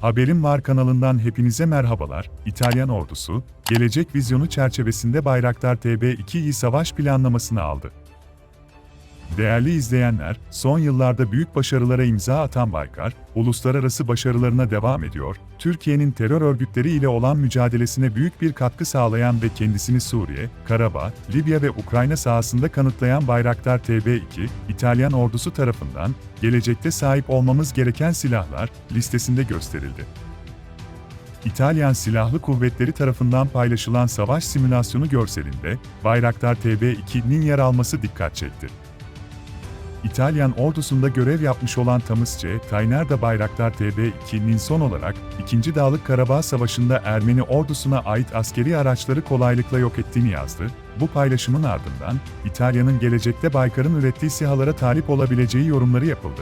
Haberim Var kanalından hepinize merhabalar. İtalyan ordusu, gelecek vizyonu çerçevesinde Bayraktar TB2'yi savaş planlamasını aldı. Değerli izleyenler, son yıllarda büyük başarılara imza atan Baykar, uluslararası başarılarına devam ediyor, Türkiye'nin terör örgütleri ile olan mücadelesine büyük bir katkı sağlayan ve kendisini Suriye, Karabağ, Libya ve Ukrayna sahasında kanıtlayan Bayraktar TB2, İtalyan ordusu tarafından, gelecekte sahip olmamız gereken silahlar listesinde gösterildi. İtalyan Silahlı Kuvvetleri tarafından paylaşılan savaş simülasyonu görselinde, Bayraktar TB2'nin yer alması dikkat çekti. İtalyan ordusunda görev yapmış olan. Tyner de Bayraktar TB2'nin son olarak 2. Dağlık Karabağ Savaşı'nda Ermeni ordusuna ait askeri araçları kolaylıkla yok ettiğini yazdı. Bu paylaşımın ardından İtalya'nın gelecekte Baykar'ın ürettiği SİHA'lara talip olabileceği yorumları yapıldı.